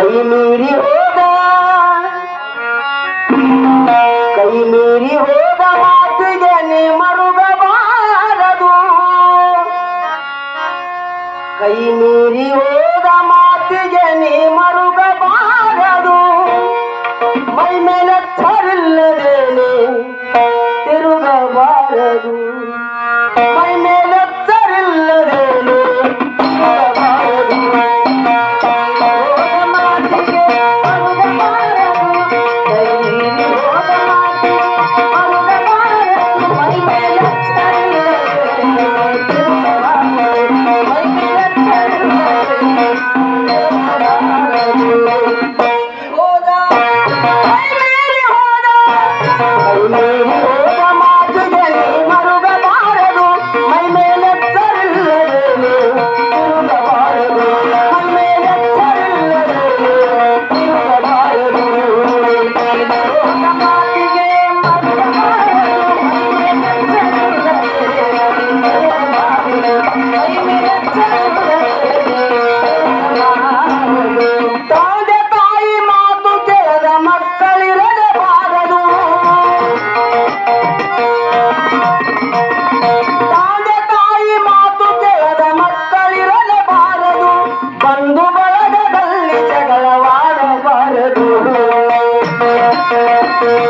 ಕೈ ಮೀರಿ ಹೋದ ಕೈ ಮೀರಿ ಹೋದ ಮಾತಿಗೆ ನೀ ಮರುಗಬಾರದು ಕೈ ಮೀರಿ ಹೋದ ಮಾತಿಗೆ ನೀ ಮರುಗಬಾರದು ಮೈ ಮೇಲೆ ಚರಿಲ್ಲದೇನೆ